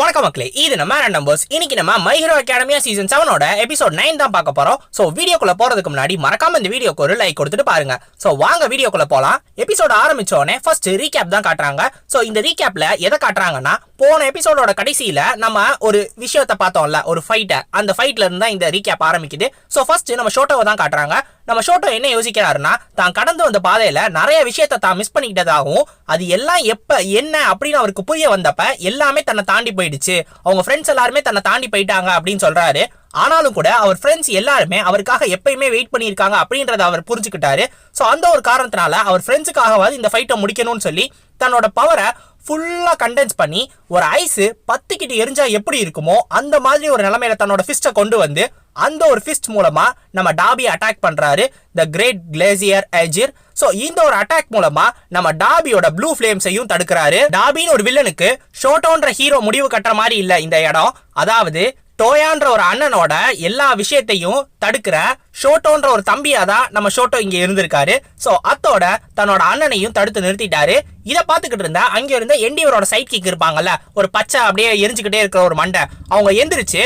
வணக்கம் மக்களே இது நம்ம நம்பர்ஸ் இன்னைக்கு நம்ம மை ஹீரோ அகாடமியா சீசன் செவனோட எபிசோட் நைன் தான் பார்க்க போறோம். ஸோ வீடியோக்குள்ள போறதுக்கு முன்னாடி மறக்காம இந்த வீடியோக்கு ஒரு லைக் கொடுத்துட்டு பாருங்க. ஸோ வாங்க வீடியோக்குள்ள போலாம். எபிசோட் ஆரம்பிச்ச உடனே ஃபர்ஸ்ட் ரீகேப் தான் காட்டுறாங்க. ஸோ இந்த ரீகேப்ல எதை காட்டுறாங்கன்னா போன எபிசோடோட கடைசியில நம்ம ஒரு விஷயத்தை பார்த்தோம்ல ஒரு ஃபைட்டை அந்த ஃபைட்ல இருந்து தான் இந்த ரீகேப் ஆரம்பிக்குது. ஸோ ஃபர்ஸ்ட் நம்ம ஷோட்டோவை தான் காட்டுறாங்க. நம்ம ஷோட்டோ என்ன யோசிக்கிறாருன்னா தான் கடந்து வந்த பாதையில நிறைய விஷயத்த தான் மிஸ் பண்ணிக்கிட்டதாகவும் அது எல்லாம் எப்ப என்ன அப்படின்னு அவருக்கு புரிய வந்தப்ப எல்லாமே தன்னை தாண்டி ஆயிடுச்சு அவங்க ஃப்ரெண்ட்ஸ் எல்லாருமே தன்னை தாண்டி போயிட்டாங்க அப்படின்னு சொல்றாரு. ஆனாலும் கூட அவர் ஃப்ரெண்ட்ஸ் எல்லாருமே அவருக்காக எப்பயுமே வெயிட் பண்ணியிருக்காங்க அப்படின்றத அவர் புரிஞ்சுக்கிட்டாரு. ஸோ அந்த ஒரு காரணத்தினால அவர் ஃப்ரெண்ட்ஸுக்காகவாது இந்த ஃபைட்டை முடிக்கணும்னு சொல்லி தன்னோட பவரை ஃபுல்லாக கண்டென்ஸ் பண்ணி ஒரு ஐஸு பத்துக்கிட்டு எரிஞ்சா எப்படி இருக்குமோ அந்த மாதிரி ஒரு நிலைமையில தன்னோட ஃபிஸ்ட்டை கொண்டு வந்து அந்த ஒரு ஃபிஸ்ட் மூலமாக நம்ம டாபி அட்டாக் பண்ணுறாரு த கிரேட் கிளேசியர் எஜிர் ஸோ இந்த ஒரு அட்டாக் மூலமா நம்ம டாபியோட ப்ளூ ஃப்ளேம்ஸையும் தடுக்கிறாரு. டாபின்னு ஒரு வில்லனுக்கு ஷோட்டோன்ற ஹீரோ முடிவு கட்டுற மாதிரி இல்லை இந்த இடம். அதாவது டோயான்ற ஒரு அண்ணனோட எல்லா விஷயத்தையும் தடுக்கிற ஷோட்டோன்ற ஒரு தம்பியாக தான் நம்ம ஷோட்டோ இங்கே இருந்திருக்காரு. ஸோ அத்தோட தன்னோட அண்ணனையும் தடுத்து நிறுத்திட்டாரு. இதை பார்த்துக்கிட்டு இருந்தா அங்கே இருந்த என்டிவரோட சைட் கிக் இருப்பாங்கல்ல ஒரு பச்சை அப்படியே எரிஞ்சுக்கிட்டே இருக்கிற ஒரு மண்டை. அவங்க எந்திரிச்சு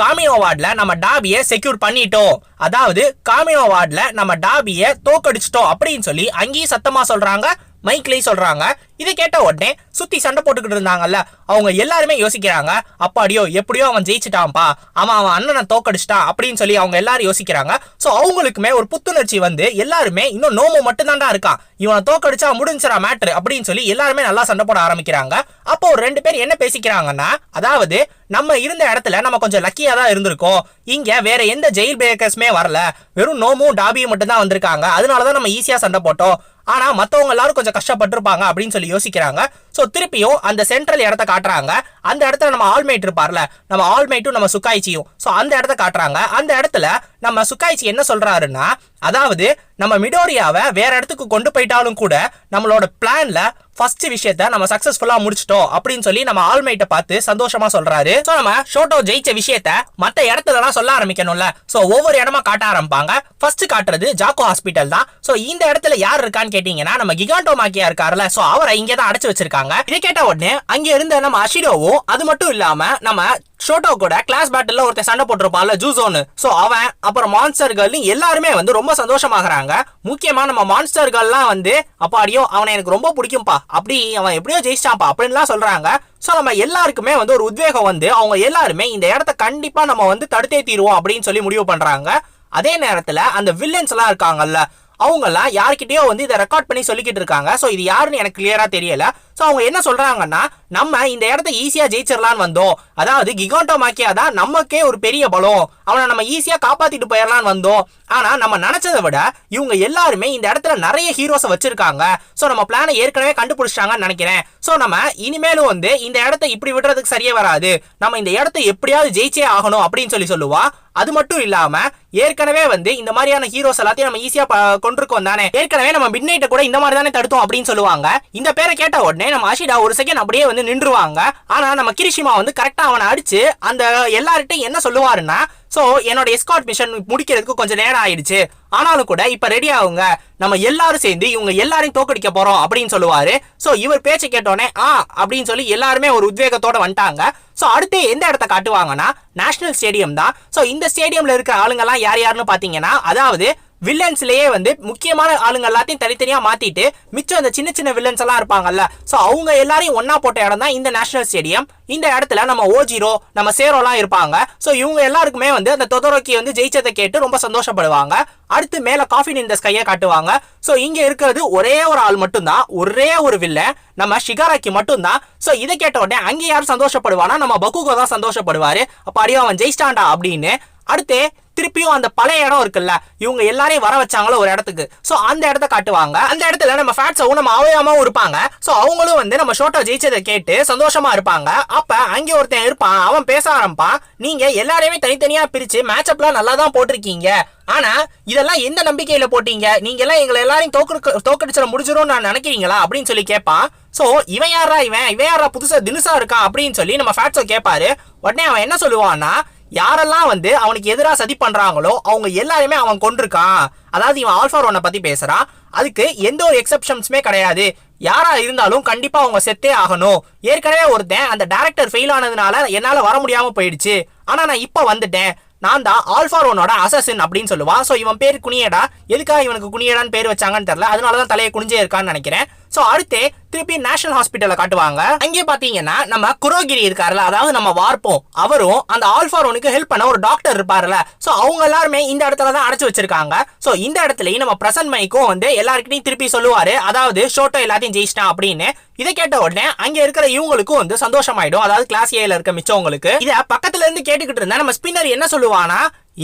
காமினோ வார்டில் நம்ம டாபியை செக்யூர் பண்ணிட்டோம். அதாவது காமினோ வார்டில் நம்ம டாபியை தோக்கடிச்சிட்டோம் அப்படின்னு சொல்லி அங்கேயும் சத்தமாக சொல்கிறாங்க மைக்லேயும் சொல்கிறாங்க இதை கேட்ட உடனே சுற்றி சண்டை போட்டுக்கிட்டு இருந்தாங்கல்ல அவங்க எல்லாருமே யோசிக்கிறாங்க அப்பாடியோ எப்படியோ அவன் ஜெயிச்சிட்டான்ப்பா. அவன் அவன் அண்ணனை தோக்கடிச்சிட்டான் அப்படின்னு சொல்லி அவங்க எல்லாரும் யோசிக்கிறாங்க. ஸோ அவங்களுக்குமே ஒரு புத்துணர்ச்சி வந்து எல்லாருமே இன்னும் நோமோ மட்டும்தான்டா இருக்கான். இவனை தோக்கடிச்சா முடிஞ்சிடா மேட்ரு அப்படின்னு சொல்லி எல்லாருமே நல்லா சண்டை போட ஆரம்பிக்கிறாங்க. அப்போ ஒரு ரெண்டு பேர் என்ன பேசிக்கிறாங்கன்னா அதாவது நம்ம இருந்த இடத்துல நம்ம கொஞ்சம் லக்கியாக தான் இருந்திருக்கோம். இங்க வேற எந்த ஜெயில் பிரேக்கர்ஸுமே வரல. வெறும் நோமும் டாபியும் மட்டும்தான் வந்திருக்காங்க. அதனால தான் நம்ம ஈஸியாக சண்டை போட்டோம். ஆனால் மற்றவங்க எல்லாரும் கொஞ்சம் கஷ்டப்பட்டிருப்பாங்க அப்படின்னு சொல்லி யோசிக்கிறாங்க. ஸோ திருப்பியும் அந்த சென்ட்ரல் இடத்த காட்டுறாங்க. அந்த இடத்துல நம்ம ஆல்மேட் இருப்பார்ல நம்ம ஆல்மேட்டும் நம்ம சுக்காய்ச்சியும். ஸோ அந்த இடத்த காட்டுறாங்க. அந்த இடத்துல நம்ம சுக்காய்ச்சி என்ன சொல்கிறாருன்னா அதாவது நம்ம மிடோரியாவை வேற இடத்துக்கு கொண்டு போயிட்டாலும் கூட நம்மளோட பிளான்ல ஃபர்ஸ்ட் விஷயத்த நம்ம சக்சஸ்ஃபுல்லா முடிச்சிட்டோம் அப்படின்னு சொல்லி நம்ம ஆல்மைட்டை பார்த்து சந்தோஷமா சொல்றாரு. சோ நம்ம ஷோட்டோ ஜெயிச்ச விஷயத்த மத்த இடத்துலலாம் சொல்ல ஆரம்பிக்கணும்ல. சோ ஒவ்வொரு இடமா காட்ட ஆரம்பிப்பாங்க. ஃபர்ஸ்ட் காட்டுறது ஜாக்கோ ஹாஸ்பிட்டல் தான். சோ இந்த இடத்துல யார் இருக்கான்னு கேட்டீங்கன்னா நம்ம கிகாண்டோ மாக்கியா இருக்காருல்ல. சோ அவரை இங்க தான் அடைச்சு வச்சிருக்காங்க. இதை கேட்ட உடனே அங்க இருந்த நம்ம அஷிடோவும் அது மட்டும் இல்லாம நம்ம ஷோட்டோ கூட கிளாஸ் பேட்டில் ஒருத்தன் சண்டை போட்டிருப்பான்ல ஜூசோன்னு ஸோ அவன் அப்புறம் மான்ஸ்டர் கேர்ள் எல்லாருமே வந்து ரொம்ப சந்தோஷமாகறாங்க. முக்கியமா நம்ம மான்ஸ்டர் கேர்ள்லாம் வந்து அப்பாடியோ அவனை எனக்கு ரொம்ப பிடிக்கும்பா. அப்படி அவன் எப்படியோ ஜெயிச்சான்ப்பா அப்படின்லாம் சொல்றாங்க. ஸோ நம்ம எல்லாருக்குமே வந்து ஒரு உத்வேகம் வந்து அவங்க எல்லாருமே இந்த இடத்த கண்டிப்பா நம்ம வந்து தடுத்தே தீருவோம் அப்படின்னு சொல்லி முடிவு பண்றாங்க. அதே நேரத்தில் அந்த வில்லன்ஸ் எல்லாம் இருக்காங்கல்ல அவங்கெல்லாம் யார்கிட்டயோ வந்து இதை ரெக்கார்ட் பண்ணி சொல்லிக்கிட்டு இருக்காங்க. ஸோ இது யாருன்னு எனக்கு கிளியரா தெரியல. ஸோ அவங்க என்ன சொல்கிறாங்கன்னா நம்ம இந்த இடத்த ஈஸியாக ஜெயிச்சிடலான்னு வந்தோம். அதாவது கிகாண்டோ மாக்கியா தான் நமக்கே ஒரு பெரிய பலம். அவனை நம்ம ஈஸியாக காப்பாற்றிட்டு போயிடலான்னு வந்தோம். ஆனால் நம்ம நினச்சதை விட இவங்க எல்லாருமே இந்த இடத்துல நிறைய ஹீரோஸை வச்சுருக்காங்க. ஸோ நம்ம பிளானை ஏற்கனவே கண்டுபிடிச்சிட்டாங்கன்னு நினைக்கிறேன். ஸோ நம்ம இனிமேலும் வந்து இந்த இடத்த இப்படி விடுறதுக்கு சரியே வராது. நம்ம இந்த இடத்த எப்படியாவது ஜெயிச்சே ஆகணும் அப்படின்னு சொல்லி சொல்லுவா. அது மட்டும் இல்லாம ஏற்கனவே வந்து இந்த மாதிரியான ஹீரோஸ் எல்லாத்தையும் நம்ம ஈஸியா கொண்டிருக்கோம் தானே. ஏற்கனவே நம்ம மிட் கூட இந்த மாதிரி தானே தடுத்தோம் அப்படின்னு சொல்லுவாங்க. இந்த பேரை கேட்ட உடனே நம்ம அஷிடா ஒரு செகண்ட் அப்படியே வந்து நின்றுவாங்க. ஆனா நம்ம கிரிஷிமா வந்து கரெக்டா அவனை அடிச்சு அந்த எல்லார்ட்டையும் என்ன சொல்லுவாருன்னா சோ என்னோட எஸ்காட் மிஷன் முடிக்கிறதுக்கு கொஞ்சம் நேரம் ஆயிடுச்சு. ஆனாலும் கூட இப்ப ரெடி ஆகுங்க. நம்ம எல்லாரும் சேர்ந்து இவங்க எல்லாரையும் தோக்கடிக்க போறோம் அப்படின்னு சொல்லுவாரு. சோ இவர் பேச்சை கேட்டோடனே ஆ அப்படின்னு சொல்லி எல்லாருமே ஒரு உத்வேகத்தோட வந்துட்டாங்க. சோ அடுத்து எந்த இடத்த காட்டுவாங்கன்னா நேஷனல் ஸ்டேடியம் தான். சோ இந்த ஸ்டேடியம்ல இருக்கிற ஆளுங்கெல்லாம் யார் யாருன்னு பாத்தீங்கன்னா அதாவது வில்லன்ஸ்லயே வந்து முக்கியமான ஆளுங்க எல்லாத்தையும் தனித்தனியா மாத்திட்டு மிச்சம் அந்த சின்ன சின்ன வில்லன்ஸ் எல்லாம் இருப்பாங்கல்ல. ஸோ அவங்க எல்லாரையும் ஒன்னா போட்ட இடம் தான் இந்த நேஷனல் ஸ்டேடியம் இந்த இடத்துல நம்ம ஓஜிரோ நம்ம சேரோலாம் இருப்பாங்க. ஸோ இவங்க எல்லாருக்குமே வந்து அந்த தொதரோக்கி வந்து ஜெயிச்சதை கேட்டு ரொம்ப சந்தோஷப்படுவாங்க. அடுத்து மேல காஃபின் இந்த ஸ்கையை காட்டுவாங்க. ஸோ இங்க இருக்கிறது ஒரே ஒரு ஆள் மட்டும்தான். ஒரே ஒரு வில்லன் நம்ம ஷிகாராக்கி மட்டும்தான். ஸோ இதை கேட்ட உடனே அங்கே யாரும் சந்தோஷப்படுவானா நம்ம பக்குகோ தான் சந்தோஷப்படுவாரு. அப்போ அடியோ அவன் ஜெயிச்சிட்டான்டா அப்படின்னு அடுத்து திருப்பியும் அந்த பழைய இடம் இருக்குல்ல இவங்க எல்லாரையும் வர வச்சாங்களோ ஒரு இடத்துக்கு. ஸோ அந்த இடத்த காட்டுவாங்க. அந்த இடத்துல நம்ம ஃபேட்ஸவும் நம்ம அவயமாவும் இருப்பாங்க. ஸோ அவங்களும் வந்து நம்ம ஷோட்டோ ஜெயிச்சதை கேட்டு சந்தோஷமா இருப்பாங்க. அப்ப அங்கே ஒருத்தன் இருப்பான் அவன் பேச ஆரம்பிப்பான். நீங்க எல்லாரையுமே தனித்தனியா பிரிச்சு மேட்சப்லாம் நல்லா தான் போட்டிருக்கீங்க. ஆனா இதெல்லாம் எந்த நம்பிக்கையில போட்டீங்க? நீங்க எல்லாம் எங்களை எல்லாரையும் தோக்கு தோக்கடிச்சிட முடிஞ்சிடும் நான் நினைக்கிறீங்களா? அப்படின்னு சொல்லி கேட்பான் ஸோ இவன் யாரா இவன்? இவன் யாரா புதுசா தினுசா இருக்கான் அப்படின்னு சொல்லி நம்ம ஃபேட்ஸோ கேட்பாரு உடனே அவன் என்ன சொல்லுவான்னா யாரெல்லாம் வந்து அவனுக்கு எதிராக சதி பண்ணுறாங்களோ அவங்க எல்லாருமே அவன் கொண்டிருக்கான் அதாவது இவன் ஆல்ஃபா ஒன்னை பற்றி பேசுகிறான் அதுக்கு எந்த ஒரு எக்ஸப்ஷன்ஸுமே கிடையாது. யாரா இருந்தாலும் கண்டிப்பா அவங்க செத்தே ஆகணும். ஏற்கனவே ஒருத்தன் அந்த டேரக்டர் ஃபெயில் ஆனதுனால என்னால வர முடியாம போயிடுச்சு. ஆனா நான் இப்ப வந்துட்டேன். நான் தான் ஆல்ஃபாரோனோட அசசின் அப்படின்னு சொல்லுவான். ஸோ இவன் பேர் குனியடா. எதுக்காக இவனுக்கு குனியடான்னு பேர் வச்சாங்கன்னு தெரியல. அதனால தான் தலையை குனிஞ்சே இருக்கான்னு நினைக்கிறேன். ஸோ அடுத்து திருப்பி நேஷனல் ஹாஸ்பிட்டலில் காட்டுவாங்க. அங்கே பார்த்தீங்கன்னா நம்ம குரோகிரி இருக்காருல்ல அதாவது நம்ம வார்ப்போம். அவரும் அந்த ஆல்ஃபாரோனுக்கு ஹெல்ப் பண்ண ஒரு டாக்டர் இருப்பார்ல. ஸோ அவங்க எல்லாருமே இந்த இடத்துல தான் அடைச்சு வச்சிருக்காங்க. ஸோ இந்த இடத்துலயும் நம்ம பிரசன்ட் மைக்கும் வந்து எல்லாருக்கிட்டையும் திருப்பி சொல்லுவாரு. அதாவது ஷோட்டோ எல்லாத்தையும் ஜெயிச்சிட்டான் அப்படின்னு. இதை கேட்ட உடனே அங்க இருக்கிற இவங்களுக்கும் வந்து சந்தோஷமாயிடும். அதாவது கிளாஸ் ஏல இருக்க மிச்சவங்களுக்கு. இத பக்கத்துல இருந்து கேட்டுக்கிட்டு இருந்தா நம்ம ஸ்பின்னர் என்ன சொல்லுவானா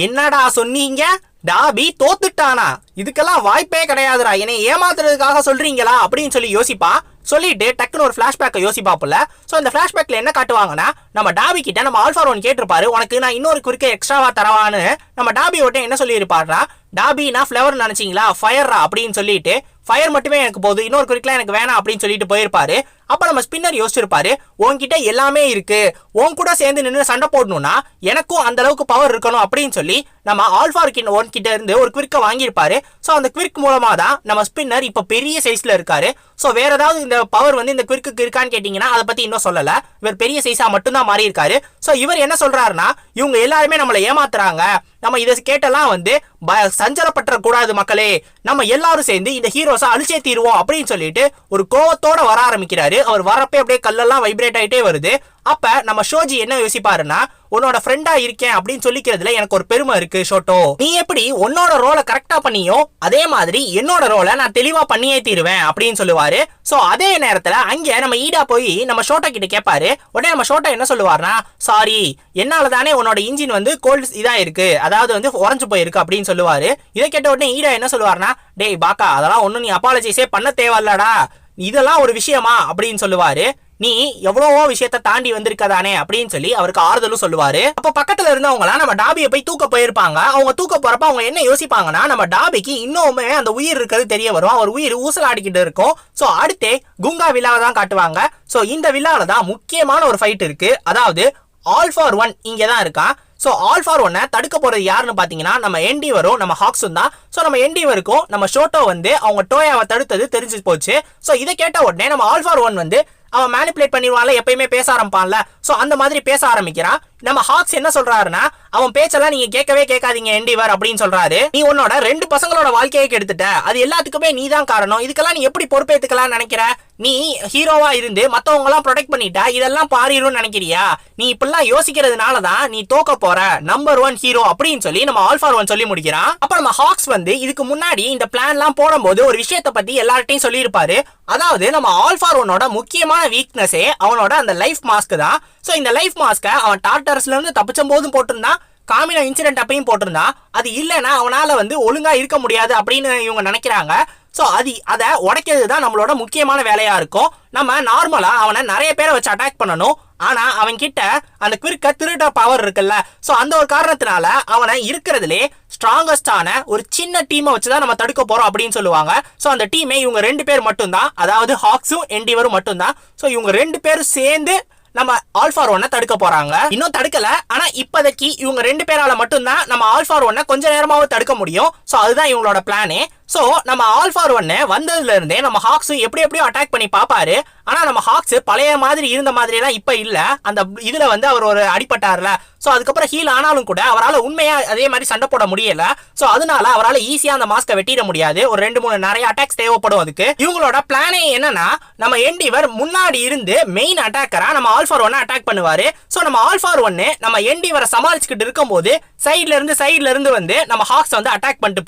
என்னடா சொன்னீங்க? டாபி தோத்துட்டானா? இதுக்கெல்லாம் வாய்ப்பே கிடையாதுடா. என்னை ஏமாத்துறதுக்காக சொல்றீங்களா? அப்படின்னு சொல்லி யோசிப்பா. சொல்லிட்டு டக்குன்னு ஒரு ஃப்ளாஷ்பேக்கை யோசிப்பாப்புல. ஸோ இந்த ஃப்ளாஷ்பேக்கில் என்ன காட்டுவாங்கன்னா நம்ம டாபி கிட்ட நம்ம ஆல்ஃபாரோன் கேட்டிருப்பாரு. உனக்கு நான் இன்னொரு குறுக்க எக்ஸ்ட்ராவா தரவான்னு நம்ம டாபி ஓட்ட என்ன சொல்லியிருப்பாருனா டாபி நான் ஃப்ளவர் நினைச்சிங்களா? ஃபயர்ரா அப்படின்னு சொல்லிட்டு ஃபயர் மட்டுமே எனக்கு போகுது இன்னொரு குறிக்கலாம் எனக்கு வேணாம் அப்படின்னு சொல்லிட்டு போயிருப்பாரு. அப்போ நம்ம ஸ்பின்னர் யோசிச்சிருப்பாரு உன்கிட்ட எல்லாமே இருக்கு. உன் கூட சேர்ந்து நின்று சண்டை போடணும்னா எனக்கும் அந்த அளவுக்கு பவர் இருக்கணும் அப்படின்னு சொல்லி நம்ம ஆல்ஃபார்கின் ஒன் கிட்ட இருந்து ஒரு குவிர்க்க வாங்கியிருப்பாரு. ஸோ அந்த குவிர்க் மூலமாக தான் நம்ம ஸ்பின்னர் இப்போ பெரிய சைஸ்ல இருக்காரு. ஸோ வேற ஏதாவது இந்த பவர் வந்து இந்த குவிர்க்கு இருக்கான்னு கேட்டிங்கன்னா அதை பற்றி இன்னும் சொல்லலை. இவர் பெரிய சைஸாக மட்டும்தான் மாறி இருக்காரு ஸோ இவர் என்ன சொல்கிறாருன்னா இவங்க எல்லாருமே நம்மளை ஏமாத்துறாங்க. நம்ம இதை கேட்டெல்லாம் வந்து ப- சஞ்சலப்பட்டுற கூடாது மக்களே. நம்ம எல்லாரும் சேர்ந்து இந்த ஹீரோ ஹீரோஸை அழிச்சே தீருவோம் அப்படின்னு சொல்லிட்டு ஒரு கோவத்தோட வர ஆரம்பிக்கிறாரு. அவர் வரப்பே அப்படியே கல்லெல்லாம் வைப்ரேட் ஆயிட்டே வருது. அப்ப நம்ம ஷோஜி என்ன யோசிப்பாருன்னா உன்னோட ஃப்ரெண்டா இருக்கேன் அப்படின்னு சொல்லிக்கிறதுல எனக்கு ஒரு பெருமை இருக்கு ஷோட்டோ. நீ எப்படி உன்னோட ரோலை கரெக்டா பண்ணியோ அதே மாதிரி என்னோட ரோலை நான் தெளிவா பண்ணியே தீருவேன் அப்படின்னு சொல்லுவாரு. சோ அதே நேரத்துல அங்க நம்ம ஈடா போய் நம்ம ஷோட்டா கிட்ட கேட்பாரு உடனே நம்ம ஷோட்டா என்ன சொல்லுவார்னா சாரி என்னால தானே உன்னோட இன்ஜின் வந்து கோல்டு இதா இருக்கு அதாவது வந்து உறைஞ்சு போயிருக்கு அப்படின்னு சொல்லுவாரு. இதை கேட்ட உடனே ஈடா என்ன சொல்லுவாருன்னா டேய் பாக்கா அதெல்லாம் ஒன்னும் நீ அப்பாலஜைஸே பண்ண தேவையில்லடா. இதெல்லாம் ஒரு விஷயமா? அப்படின்னு சொல்லுவாரு. நீ எவ்வளவோ விஷயத்த தாண்டி வந்திருக்கதானே அப்படின்னு சொல்லி அவருக்கு ஆறுதலும் சொல்லுவாரு. அப்ப பக்கத்துல இருந்தவங்களாம் நம்ம டாபியை போய் தூக்க போயிருப்பாங்க. அவங்க தூக்க போறப்ப அவங்க என்ன யோசிப்பாங்கன்னா நம்ம டாபிக்கு இன்னுமே அந்த உயிர் இருக்கிறது தெரிய வரும். அவர் உயிர் ஊசலாடிக்கிட்டு இருக்கும். சோ அடுத்தே குங்கா விழாவை தான் காட்டுவாங்க. சோ இந்த விழால தான் முக்கியமான ஒரு ஃபைட் இருக்கு. அதாவது ஆல் ஃபார் ஒன் இங்கே தான் இருக்கான் ஸோ ஆல் ஃபார் ஒன்னை தடுக்க போறது யாருன்னு பார்த்தீங்கன்னா நம்ம என்டிவரும் நம்ம ஹாக்ஸும் தான். ஸோ நம்ம என்டிவருக்கும் நம்ம ஷோட்டோ வந்து அவங்க டோயாவை தடுத்தது தெரிஞ்சு போச்சு. ஸோ இதை கேட்ட உடனே நம்ம ஆல் ஃபார் ஒன் வந்து அவன் மேனிப்புலேட் பண்ணிடுவான்ல எப்பயுமே பேச ஆரம்பிப்பான்ல. ஸோ அந்த மாதிரி பேச ஆரம்பிக்கிறான். நம்ம ஹாக்ஸ் என்ன சொல்றாருன்னா அவன் பேச்செல்லாம் நீங்க கேட்கவே கேட்காதீங்க என்டிவர் அப்படின்னு சொல்றாரு. நீ உன்னோட ரெண்டு பசங்களோட வாழ்க்கையை கெடுத்துட்ட. அது எல்லாத்துக்குமே நீ தான் காரணம். இதுக்கெல்லாம் நீ எப்படி பொறுப்பேத்துக்கலாம் நினைக்கிற? நீ ஹீரோவா இருந்து மத்தவங்க எல்லாம் ப்ரொடெக்ட் பண்ணிட்டா இதெல்லாம் பாரிடும் நினைக்கிறியா? நீ இப்படிலாம் யோசிக்கிறதுனால தான் நீ தோக்க போற. நம்பர் ஒன் ஹீரோ அப்படின்னு சொல்லி நம்ம ஆல்ஃபார் ஒன் சொல்லி முடிக்கிறான். அப்ப நம்ம ஹாக்ஸ் வந்து இதுக்கு முன்னாடி இந்த பிளான் எல்லாம் போடும்போது ஒரு விஷயத்தை பத்தி எல்லார்ட்டையும் சொல்லியிருப்பாரு. அதாவது நம்ம ஆல்ஃபார் ஒன்னோட முக்கியமான வீக்னஸே அவனோட அந்த லைஃப் மாஸ்க் தான். ஸோ இந்த லைஃப் மாஸ்க்கை அவன் அரசுல இருந்து தப்பிச்சும் போதும் போட்டிருந்தான் காமினா இன்சிடென்ட் அப்பையும் போட்டிருந்தான் அது இல்லைன்னா அவனால வந்து ஒழுங்கா இருக்க முடியாது அப்படின்னு இவங்க நினைக்கிறாங்க. ஸோ அது அதை உடைக்கிறது தான் நம்மளோட முக்கியமான வேலையா இருக்கும். நம்ம நார்மலா அவனை நிறைய பேரை வச்சு அட்டாக் பண்ணணும். ஆனா அவன் கிட்ட அந்த குறுக்க திருட பவர் இருக்குல்ல. ஸோ அந்த ஒரு காரணத்தினால அவனை இருக்கிறதுலே ஸ்ட்ராங்கஸ்டான ஒரு சின்ன டீமை வச்சு தான் நம்ம தடுக்க போறோம் அப்படின்னு சொல்லுவாங்க. ஸோ அந்த டீமே இவங்க ரெண்டு பேர் மட்டும்தான். அதாவது ஹாக்ஸும் என்டிவரும் மட்டும்தான். ஸோ இவங்க ரெண்டு பேரும் சேர்ந்து நம்ம ஆல்ஃபார் ஒன்னை தடுக்க போறாங்க. இன்னும் தடுக்கல. ஆனா இப்போதைக்கு இவங்க ரெண்டு பேரால மட்டும்தான் நம்ம ஆல்ஃபார் ஒன்ன கொஞ்ச நேரமாவது தடுக்க முடியும். சோ அதுதான் இவங்களோட பிளானே ஸோ நம்ம ஆல்ஃபார் ஒன்று வந்ததுல இருந்தே நம்ம ஹாக்ஸும் எப்படி எப்படியும் அட்டாக் பண்ணி பார்ப்பாரு ஆனால் நம்ம ஹாக்ஸ் பழைய மாதிரி இருந்த மாதிரியெல்லாம் இப்போ இல்லை. அந்த இதில் வந்து அவர் ஒரு அடிப்பட்டார்ல ஸோ அதுக்கப்புறம் ஹீல் ஆனாலும் கூட அவரால் உண்மையாக அதே மாதிரி சண்டை போட முடியல. ஸோ அதனால அவரால் ஈஸியாக அந்த மாஸ்க்கை வெட்டிட முடியாது. ஒரு ரெண்டு மூணு நிறைய அட்டாக்ஸ் தேவைப்படும் அதுக்கு. இவங்களோட பிளானே என்னன்னா நம்ம என்டிவர் முன்னாடி இருந்து மெயின் அட்டாக்கரா நம்ம ஆல்ஃபார் ஒன்னை அட்டாக் பண்ணுவார். ஸோ நம்ம ஆல்ஃபார் ஒன்று நம்ம என்டிவரை சமாளிச்சுக்கிட்டு இருக்கும்போது சைட்லேருந்து இருந்து இருந்து வந்து நம்ம ஹாக்ஸ் வந்து அட்டாக் பண்ணிட்டு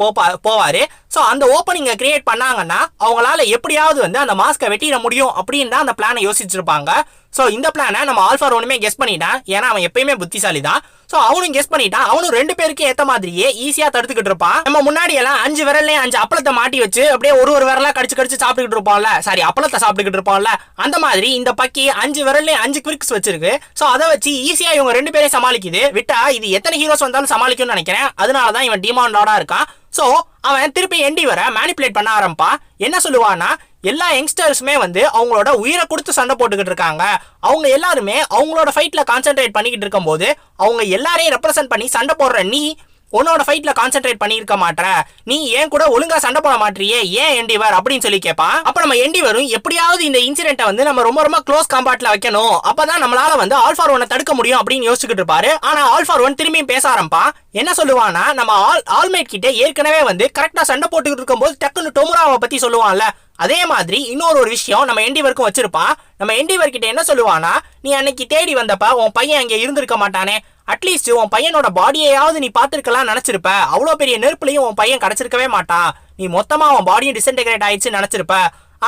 போவார். ஸோ அந்த ஓப்பனிங்கை கிரியேட் பண்ணாங்கன்னா அவங்களால எப்படியாவது வந்து அந்த மாஸ்கை வெட்டிட முடியும் அப்படின்னு தான் அந்த பிளானை யோசிச்சிருப்பாங்க. ஸோ இந்த பிளானை நம்ம ஆல்ஃபார் ஒண்ணுமே கெஸ் பண்ணிட்டான். ஏன்னா அவன் எப்பயுமே புத்திசாலி தான் ஸோ அவனும் கெஸ் பண்ணிட்டான். அவனும் ரெண்டு பேருக்கு ஏற்ற மாதிரியே ஈஸியாக தடுத்துக்கிட்டு இருப்பான். நம்ம முன்னாடி எல்லாம் அஞ்சு விரல்லையும் அஞ்சு அப்பளத்தை மாட்டி வச்சு அப்படியே ஒரு ஒரு விரலா கடிச்சு கடிச்சு சாப்பிட்டுக்கிட்டு இருப்போம்ல. சாரி அப்பளத்தை சாப்பிட்டுக்கிட்டு இருப்போம்ல. அந்த மாதிரி இந்த பக்கி அஞ்சு விரல்லையும் அஞ்சு குவிக்ஸ் வச்சிருக்கு. ஸோ அதை வச்சு ஈஸியாக இவங்க ரெண்டு பேரையும் சமாளிக்குது. விட்டா இது எத்தனை ஹீரோஸ் வந்தாலும் சமாளிக்கும்னு நினைக்கிறேன். அதனால தான் இவன் டிமாண்டோட இருக்கான். ஸோ அவன் திருப்பி எண்டி வர மேனிப்புலேட் பண்ண ஆரம்பிப்பா. என்ன சொல்லுவான்னா எல்லா யங்ஸ்டர்ஸுமே வந்து அவங்களோட உயிரை கொடுத்து சண்டை போட்டுக்கிட்டு இருக்காங்க. அவங்க எல்லாருமே அவங்களோட ஃபைட்டில் கான்சென்ட்ரேட் பண்ணிக்கிட்டு இருக்கும்போது அவங்க எல்லாரையும் ரெப்ரசென்ட் பண்ணி சண்டை போடுற நீ உன்னோட ஃபைட்ல கான்சென்ட்ரேட் பண்ணியிருக்க மாட்ற நீ ஏன் கூட ஒழுங்கா சண்டை போட மாட்டியே ஏன் எண்டிவர் அப்படின்னு சொல்லி கேட்பான் அப்ப நம்ம எண்டிவரும் எப்படியாவது இந்த இன்சிடென்ட்டை வந்து நம்ம ரொம்ப ரொம்ப க்ளோஸ் காம்பாட்ல வைக்கணும். அப்பதான் நம்மளால வந்து ஆல்ஃபார் ஒன்னை தடுக்க முடியும் அப்படின்னு யோசிச்சுக்கிட்டு இருப்பாரு. ஆனா ஆல்ஃபார் ஒன் திரும்பியும் பேச ஆரம்பிப்பான் என்ன சொல்லுவான்னா நம்ம ஆல் ஆல்மேட் கிட்ட ஏற்கனவே வந்து கரெக்டா சண்டை போட்டுக்கிட்டு இருக்கும்போது டக்குன்னு டொமுராவை பத்தி சொல்லுவான்ல. அதே மாதிரி இன்னொரு ஒரு விஷயம் நம்ம எண்டிவருக்கும் வச்சிருப்பான் நம்ம எண்டிவர் கிட்ட என்ன சொல்லுவானா நீ அன்னைக்கு தேடி வந்தப்ப உன் பையன் அங்கே இருந்திருக்க மாட்டானே. அட்லீஸ்ட் உன் பையனோட பாடியையாவது நீ பார்த்துருக்கலாம் நினைச்சிருப்ப. அவ்வளோ பெரிய நெருப்புலையும் உன் பையன் கிடச்சிருக்கவே மாட்டான் நீ மொத்தமாக உன் பாடியும் டிசன்டெகிரேட் ஆயிடுச்சு நினச்சிருப்ப.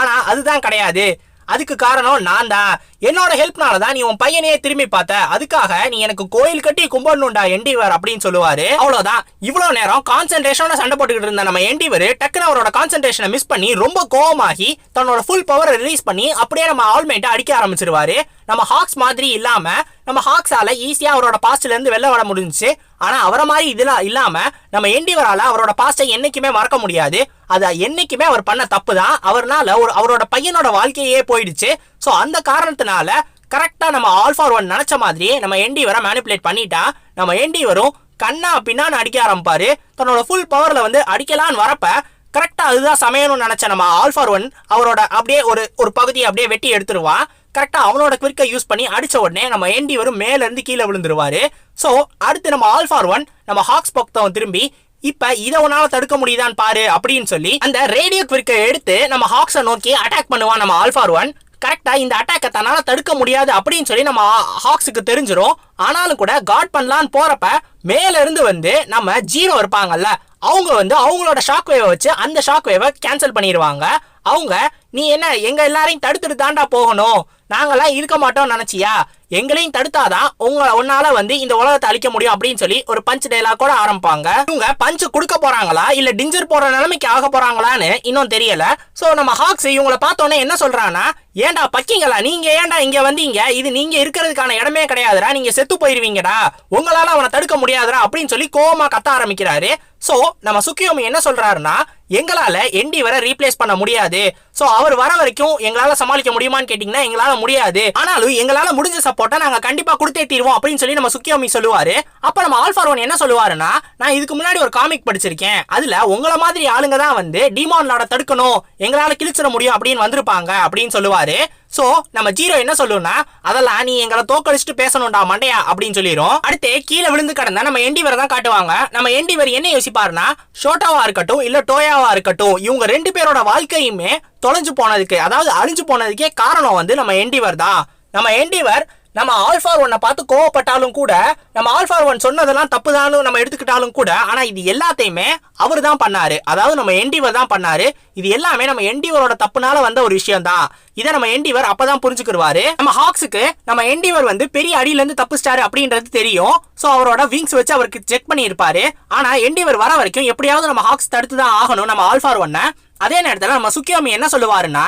ஆனால் அதுதான் கிடையாது. அதுக்கு காரணம் நான் தான். என்னோட ஹெல்ப்னால தான் நீ உன் பையனையே திரும்பி பார்த்த. அதுக்காக நீ எனக்கு கோயில் கட்டி கும்பிடணும்டா எண்டிவர் அப்படின்னு சொல்லுவாரு. அவ்வளவுதான் இவ்வளவு நேரம் கான்சென்ட்ரேஷனோட சண்டை போட்டுக்கிட்டு இருந்த நம்ம என்டிவர் டக்குன்னு அவரோட கான்சென்ட்ரேஷனை மிஸ் பண்ணி ரொம்ப கோவமாகி தன்னோட ஃபுல் பவரை ரிலீஸ் பண்ணி அப்படியே நம்ம ஆல்மேட்டை அடிக்க ஆரம்பிச்சிருவாரு. நம்ம ஹாக்ஸ் மாதிரி இல்லாம நம்ம ஹாக்ஸால ஈஸியா அவரோட பாஸ்ட்ல இருந்து வெளில வர முடிஞ்சுச்சு. ஆனா அவரை மாதிரி இதெல்லாம் இல்லாம நம்ம எண்டிவரால அவரோட பாஸ்டை என்னைக்குமே மறக்க முடியாது. அது என்னைக்குமே அவர் பண்ண தப்பு தான் அவர்னால ஒரு அவரோட பையனோட வாழ்க்கையே போயிடுச்சு. ஸோ அந்த காரணத்தினால கரெக்டா நம்ம ஆல் ஃபார் ஒன் நினைச்ச மாதிரியே நம்ம எண்டிவரை மேனிப்புலேட் பண்ணிட்டா நம்ம எண்டிவரும் கண்ணா பின்னான்னு அடிக்க ஆரம்பிப்பாரு. தன்னோட ஃபுல் பவர்ல வந்து அடிக்கலான்னு வரப்ப கரெக்டா அதுதான் சமையணும்னு நினைச்ச நம்ம ஆல் ஃபார் ஒன் அவரோட அப்படியே ஒரு ஒரு பகுதியை அப்படியே வெட்டி எடுத்துருவான். கரெக்டா அவனோட குவிக்கை யூஸ் பண்ணி அடிச்ச உடனே நம்ம என்டி வரும் மேல இருந்து கீழே விழுந்துருவாரு. ஸோ அடுத்து நம்ம ஆல் ஃபார் ஒன் நம்ம ஹாக்ஸ் பக்தவன் திரும்பி இப்ப இதை உன்னால தடுக்க முடியுதான்னு பாரு அப்படின்னு சொல்லி அந்த ரேடியோ குவிக்கை எடுத்து நம்ம ஹாக்ஸை நோக்கி அட்டாக் பண்ணுவான் நம்ம ஆல்ஃபார் ஒன் கரெக்டா இந்த அட்டாக்கை தன்னால தடுக்க முடியாது அப்படின்னு சொல்லி நம்ம ஹாக்ஸுக்கு தெரிஞ்சிடும் ஆனாலும் கூட காட் பண்ணலான்னு போறப்ப மேல இருந்து வந்து நம்ம ஜீரோ இருப்பாங்கல்ல அவங்க வந்து அவங்களோட ஷாக் வேவை வச்சு அந்த ஷாக் வேவை கேன்சல் பண்ணிடுவாங்க அவங்க நீ என்ன எங்க எல்லாரையும் தடுத்துட்டு தாண்டா போகணும்? நாங்களாம் இருக்க மாட்டோம் நினச்சியா? எங்களையும் தடுத்தாதான் உங்களை உன்னால வந்து இந்த உலகத்தை அழிக்க முடியும் அப்படின்னு சொல்லி ஒரு பஞ்ச் டைலாக் கூட ஆரம்பிப்பாங்க. இவங்க பஞ்ச் கொடுக்க போறாங்களா? இல்ல டிஞ்சர் போற நிலைமைக்கு ஆக போறாங்களான்னு இன்னும் தெரியல. சோ நம்ம ஹாக்ஸ் இவங்களை பார்த்தோன்னே என்ன சொல்றான்னா ஏன்டா பக்கிங்களா? நீங்க ஏன்டா இங்க வந்தீங்க? இது நீங்க இருக்கிறதுக்கான இடமே கிடையாதுடா. நீங்க செத்து போயிருவீங்கடா. உங்களால அவனை தடுக்க முடியாதுடா. அப்படின்னு சொல்லி கோவமா கத்த ஆரம்பிக்கிறாரு. சோ நம்ம சுக்கியோமி என்ன சொல்றாருன்னா எங்களால எண்டி வர ரீப்ளேஸ் பண்ண முடியாது. சோ அவர் வர வரைக்கும் எங்களால சமாளிக்க முடியுமான்னு கேட்டீங்கன்னா எங்களால முடியாது. ஆனாலும் எங்களால முடிஞ்ச போட்டால் நாங்கள் கண்டிப்பாக கொடுத்தே தீருவோம் அப்படின்னு சொல்லி நம்ம சுக்கியோமி சொல்லுவார். அப்போ நம்ம ஆல்ஃபார் ஒன் என்ன சொல்லுவாருன்னா நான் இதுக்கு முன்னாடி ஒரு காமிக் படிச்சிருக்கேன். அதில் உங்களை மாதிரி ஆளுங்க தான் வந்து டிமான்லாட தடுக்கணும். எங்களால் கிழிச்சிட முடியும் அப்படின்னு வந்திருப்பாங்க அப்படின்னு சொல்லுவார். ஸோ நம்ம ஜீரோ என்ன சொல்லுன்னா அதெல்லாம் நீ எங்களை தோக்கடிச்சிட்டு பேசணும்டா மண்டையா அப்படின்னு சொல்லிரும். அடுத்து கீழே விழுந்து கடந்தா நம்ம எண்டிவரை தான் காட்டுவாங்க. நம்ம எண்டிவர் என்ன யோசிப்பாருன்னா ஷோட்டாவா இருக்கட்டும் இல்ல டோயாவா இருக்கட்டும் இவங்க ரெண்டு பேரோட வாழ்க்கையுமே தொலைஞ்சு போனதுக்கு அதாவது அழிஞ்சு போனதுக்கே காரணம் வந்து நம்ம எண்டிவர் தான். நம்ம எண்டிவர் நம்ம ஆல்ஃபார் ஒன்னை பார்த்து கோவப்பட்டாலும் கூட நம்ம ஆல்ஃபார் ஒன் சொன்னதெல்லாம் தப்பு தானும் நம்ம எடுத்துக்கிட்டாலும் கூட ஆனா இது எல்லாத்தையுமே அவர் தான் பண்ணாரு. அதாவது நம்ம எண்டிவர் தான் பண்ணாரு. இது எல்லாமே நம்ம என்டிவரோட தப்புனால வந்த ஒரு விஷயம் தான் இதை நம்ம என்டிவர் அப்பதான் புரிஞ்சுக்கிடுவாரு. நம்ம ஹாக்ஸுக்கு நம்ம என்டிவர் வந்து பெரிய அடியில இருந்து தப்புச்சிட்டாரு அப்படின்றது தெரியும். ஸோ அவரோட விங்ஸ் வச்சு அவருக்கு செக் பண்ணியிருப்பாரு. ஆனால் ஆனா எண்டிவர் வர வரைக்கும் எப்படியாவது நம்ம ஹாக்ஸ் தடுத்து தான் ஆகணும் நம்ம ஆல்ஃபார் ஒன்ன அதே நேரத்தில் நம்ம சுக்கியோமி என்ன சொல்லுவாருன்னா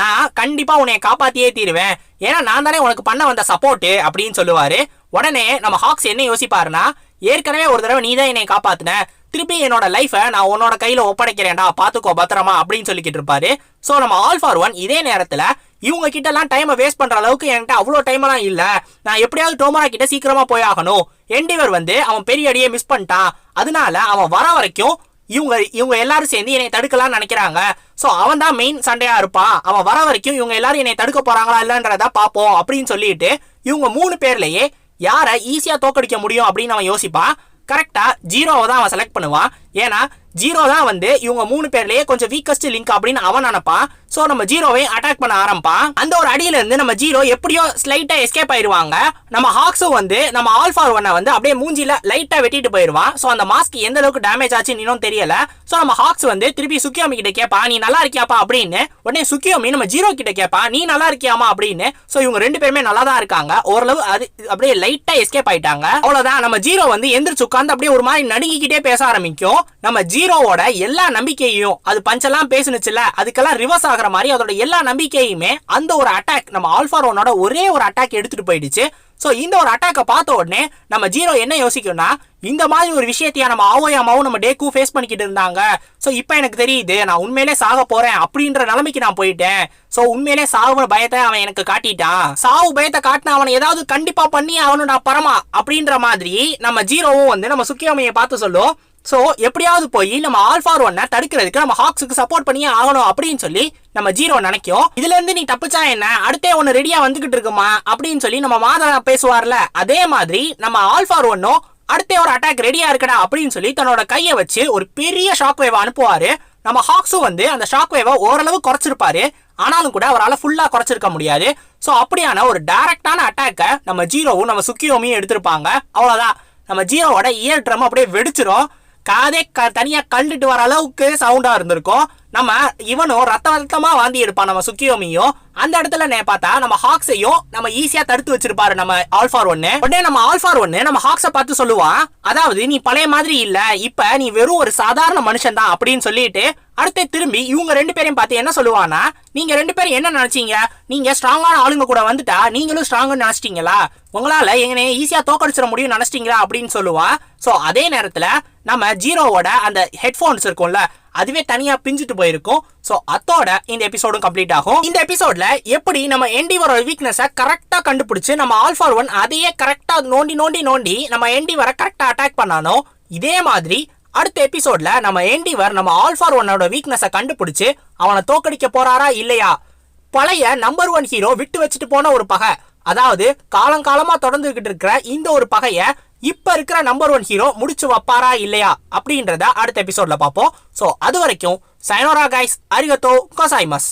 நான் கண்டிப்பா உன்னை காப்பாத்தியே தீருவேன். ஏன்னா நான் தானே உனக்கு பண்ண வந்த சப்போர்ட்டு அப்படின்னு சொல்லுவாரு. உடனே நம்ம ஹாக்ஸ் என்ன யோசிப்பாருன்னா ஏற்கனவே ஒரு தடவை நீ தான் என்னை காப்பாத்தின. திருப்பி என்னோட லைஃபை நான் உன்னோட கையில் ஒப்படைக்கிறேன்டா பார்த்துக்கோ பத்திரமா அப்படின்னு சொல்லிக்கிட்டு இருப்பாரு. ஸோ நம்ம ஆல் ஃபார் ஒன் இதே நேரத்தில் இவங்க கிட்டலாம் டைமை வேஸ்ட் பண்ணுற அளவுக்கு என்கிட்ட அவ்வளோ டைம் இல்லை. நான் எப்படியாவது டோமரா கிட்ட சீக்கிரமாக போய் ஆகணும். எண்டிவர் வந்து அவன் பெரிய அடியை மிஸ் பண்ணிட்டான். அதனால அவன் வர வரைக்கும் இவங்க இவங்க எல்லாரும் சேர்ந்து என்னை தடுக்கலாம்னு நினைக்கிறாங்க. சோ அவன் தான் மெயின் சண்டையா இருப்பான். அவன் வர வரைக்கும் இவங்க எல்லாரும் என்னை தடுக்க போறாங்களா இல்லன்றத பாப்போம் அப்படின்னு சொல்லிட்டு இவங்க மூணு பேர்லயே யாரை ஈஸியா தோக்கடிக்க முடியும் அப்படின்னு அவன் யோசிப்பான். கரெக்டா ஜீரோவை தான் அவன் செலக்ட் பண்ணுவான். ஏன்னா ஜீரோ தான் வந்து இவங்க மூணு பேர்லயே கொஞ்சம் வீக்கஸ்ட் லிங்க் அப்படின்னு அவன் நினைப்பான். சோ நம்ம ஜீரோவை அட்டாக் பண்ண ஆரம்பிப்பான். அந்த ஒரு அடியில இருந்து நம்ம ஜீரோ எப்படியோ ஸ்லைட்டா எஸ்கேப் ஆயிருவாங்க நம்ம ஹாக்ஸும் வந்து நம்ம ஆல்ஃபார் ஒன்னை வந்து அப்படியே மூஞ்சில லைட்டா வெட்டிட்டு போயிருவான் சோ அந்த மாஸ்க் எந்த அளவுக்கு டேமேஜ் ஆச்சுன்னு இன்னும் தெரியல. சோ நம்ம ஹாக்ஸ் வந்து திருப்பி சுக்கியோமி கிட்ட கேப்பா நீ நல்லா இருக்கியாப்பா? அப்படின்னு. உடனே சுக்கியோமி நம்ம ஜீரோ கிட்ட கேப்பா நீ நல்லா இருக்கியாமா? அப்படின்னு. சோ இவங்க ரெண்டு பேருமே நல்லா தான் இருக்காங்க. ஓரளவு அது அப்படியே லைட்டா எஸ்கேப் ஆயிட்டாங்க. அவ்வளவுதான். நம்ம ஜீரோ வந்து எந்திரிச்சு உட்காந்து அப்படியே ஒரு மாதிரி நடுங்கிக்கிட்டே பேச ஆரம்பிக்கும். நம்ம ஹீரோவோட எல்லா நம்பிக்கையும் அது பஞ்செல்லாம் பேசுனுச்சுல அதுக்கெல்லாம் ரிவர்ஸ் ஆகிற மாதிரி அதோட எல்லா நம்பிக்கையுமே அந்த ஒரு அட்டாக் நம்ம ஆல்ஃபாரோனோட ஒரே ஒரு அட்டாக் எடுத்துட்டு போயிடுச்சு. ஸோ இந்த ஒரு அட்டாக்கை பார்த்த உடனே நம்ம ஜீரோ என்ன யோசிக்கும்னா இந்த மாதிரி ஒரு விஷயத்தையா நம்ம ஆவோயாமாவும் நம்ம டேக்கும் ஃபேஸ் பண்ணிக்கிட்டு இருந்தாங்க. ஸோ இப்போ எனக்கு தெரியுது நான் உண்மையிலே சாக போகிறேன் அப்படின்ற நிலைமைக்கு நான் போயிட்டேன். ஸோ உண்மையிலே சாவுன பயத்தை அவன் எனக்கு காட்டிட்டான். சாவு பயத்தை காட்டின அவனை ஏதாவது கண்டிப்பாக பண்ணி அவனோட பரமா அப்படின்ற மாதிரி நம்ம ஜீரோவும் வந்து நம்ம சுக்கியமையை பார்த்து சொல்லும். ஸோ எப்படியாவது போய் நம்ம ஆல்ஃபார் ஒன்னை தடுக்கிறதுக்கு நம்ம ஹாக்ஸுக்கு சப்போர்ட் பண்ணியே ஆகணும் அப்படின்னு சொல்லி நம்ம ஜீரோ நினைக்கும். இதுல இருந்து நீ தப்பிச்சா என்ன? அடுத்தே ஒன்னு ரெடியா வந்துகிட்டு இருக்குமா? அப்படின்னு சொல்லி நம்ம மாதா பேசுவார்ல. அதே மாதிரி நம்ம ஆல்ஃபார் ஒன்னும் அடுத்தே ஒரு அட்டாக் ரெடியா இருக்கடா அப்படின்னு சொல்லி தன்னோட கையை வச்சு ஒரு பெரிய ஷாக் வேவ் அனுப்புவாரு. நம்ம ஹாக்ஸும் வந்து அந்த ஷாக் வேவை ஓரளவு குறைச்சிருப்பாரு. ஆனாலும் கூட அவரால் ஃபுல்லாக குறைச்சிருக்க முடியாது. ஸோ அப்படியான ஒரு டைரக்டான அட்டாக்கை நம்ம ஜீரோவும் நம்ம சுக்கியோமியும் எடுத்திருப்பாங்க. அவ்வளோதான் நம்ம ஜீரோவோட இயர் ட்ரம் அப்படியே வெடிச்சிரும். காதே க தனியாக கழுட்டு வர அளவுக்கு சவுண்டாக இருந்திருக்கும். நம்ம இவனும் ரத்த ரத்தமாக வாந்தி எடுப்பான் நம்ம சுக்கியோமியும். அந்த இடத்துல நே பார்த்தா நம்ம ஹாக்ஸையும் நம்ம ஈஸியாக தடுத்து வச்சிருப்பாரு நம்ம ஆல்ஃபார் ஒன்று உடனே நம்ம ஆல்ஃபார் ஒன்று நம்ம ஹாக்ஸை பார்த்து சொல்லுவான். அதாவது நீ பழைய மாதிரி இல்லை. இப்போ நீ வெறும் ஒரு சாதாரண மனுஷன் தான் அப்படின்னு சொல்லிட்டு அடுத்து திரும்பி இவங்க ரெண்டு பேரையும் பார்த்து என்ன சொல்லுவானா நீங்க ரெண்டு பேரும் என்ன நினைச்சீங்க? நீங்க ஸ்ட்ராங்கான ஆளுங்க கூட வந்துட்டா நீங்களும் ஸ்ட்ராங்னு நினைச்சிட்டீங்களா? உங்களால எங்கனே ஈஸியா தோக்கடிச்சிட முடியும் நினைச்சிட்டீங்களா? அப்படின்னு சொல்லுவா. ஸோ அதே நேரத்தில் நம்ம ஜீரோவோட அந்த ஹெட்ஃபோன்ஸ் இருக்கும்ல அதுவே தனியா பிஞ்சிட்டு போயிருக்கும். சோ அத்தோட இந்த எபிசோடும் கம்ப்ளீட் ஆகும். இந்த எபிசோட்ல எப்படி நம்ம எண்டிவரோட வீக்னஸை கரெக்டா கண்டுபிடிச்சு நம்ம ஆல்ஃபார் ஒன் அதையே கரெக்டா நோண்டி நோண்டி நோண்டி நம்ம எண்டிவரை கரெக்டா அட்டாக் பண்ணானோ இதே மாதிரி அடுத்த எபிசோட்ல நம்ம எண்டிவர் நம்ம ஆல்ஃபார் ஒன்னோட வீக்னஸை கண்டுபிடிச்சு அவனை தோக்கடிக்க போறாரா இல்லையா? பழைய நம்பர் ஒன் ஹீரோ விட்டு வச்சுட்டு போன ஒரு பகை. அதாவது காலங்காலமா தொடர்ந்துகிட்டு இருக்கிற இந்த ஒரு பகைய இப்ப இருக்கிற நம்பர் ஒன் ஹீரோ முடிச்சு வைப்பாரா இல்லையா அப்படின்றத அடுத்த எபிசோட்ல பார்ப்போம். சோ அது வரைக்கும் சைனோரா கைஸ் அரிகத்தோ கோசாய்மஸ்